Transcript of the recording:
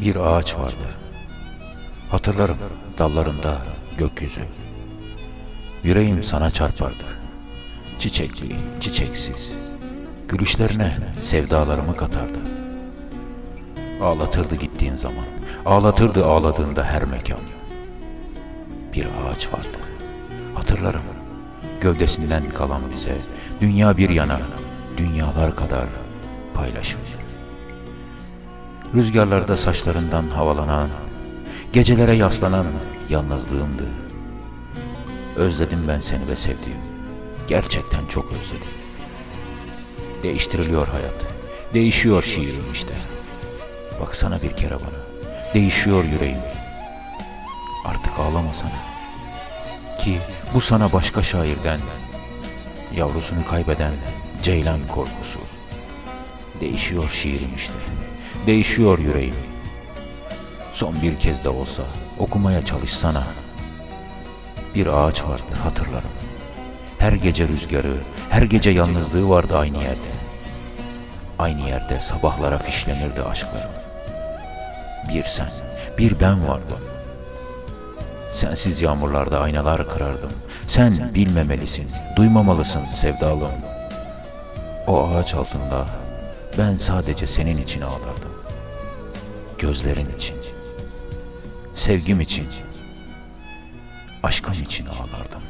Bir ağaç vardı. Hatırlarım dallarında gökyüzü. Yüreğim sana çarpardı. Çiçekli, çiçeksiz. Gülüşlerine sevdalarımı katardı. Ağlatırdı gittiğin zaman. Ağlatırdı ağladığında her mekan. Bir ağaç vardı. Hatırlarım. Gövdesinden kalan bize dünya bir yana, dünyalar kadar paylaşım. Rüzgarlarda saçlarından havalanan, gecelere yaslanan yalnızlığımdı. Özledim ben seni ve sevdiğim. Gerçekten çok özledim. Değiştiriliyor hayat. Değişiyor şiirim işte. Baksana bir kere bana. Değişiyor yüreğim. Artık ağlama sana. Ki bu sana başka şairden, yavrusunu kaybeden ceylan korkusu. Değişiyor şiirim işte. Değişiyor yüreğim. Son bir kez de olsa okumaya çalışsana. Bir ağaç vardı hatırlarım. Her gece rüzgarı, her gece yalnızlığı vardı aynı yerde. Aynı yerde sabahlara fişlenirdi aşklarım. Bir sen, bir ben vardım. Sensiz yağmurlarda aynalar kırardım. Sen bilmemelisin, duymamalısın sevdalım. O ağaç altında ben sadece senin için ağlardım. Gözlerin için, sevgim için, aşkım için ağlardım.